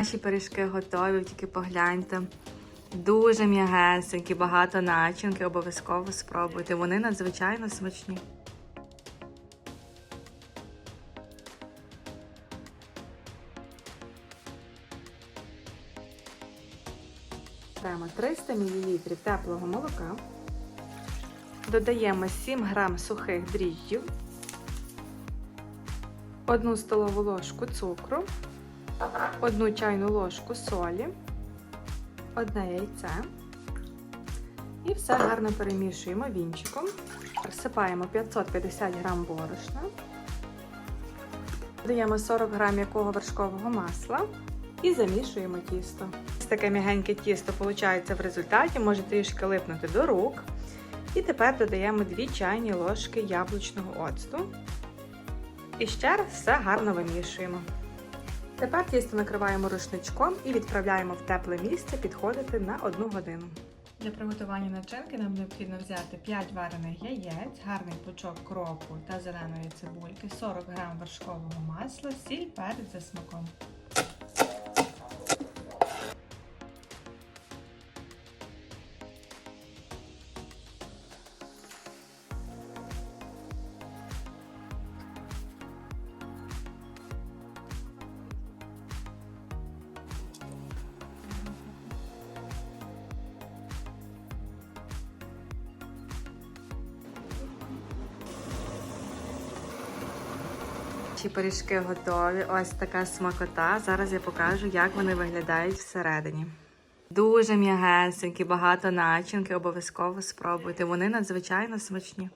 Наші пиріжки готові, тільки погляньте. Дуже м'ягесенькі, багато начинки, обов'язково спробуйте. Вони надзвичайно смачні. Беремо 300 мл теплого молока. Додаємо 7 грам сухих дріжджів, 1 столову ложку цукру, 1 чайну ложку солі, одне яйце. І все гарно перемішуємо вінчиком. Присипаємо 550 грам борошна. Додаємо 40 грам м'якого вершкового масла і замішуємо тісто. Таке м'ягеньке тісто виходить в результаті, може трішки липнути до рук. І тепер додаємо 2 чайні ложки яблучного оцту. І ще раз все гарно вимішуємо. Тепер тісто накриваємо рушничком і відправляємо в тепле місце підходити на 1 годину. Для приготування начинки нам необхідно взяти 5 варених яєць, гарний пучок кропу та зеленої цибульки, 40 г вершкового масла, сіль, перець за смаком. Ці пиріжки готові. Ось така смакота. Зараз я покажу, як вони виглядають всередині. Дуже м'ягесенькі, багато начинки, обов'язково спробуйте. Вони надзвичайно смачні.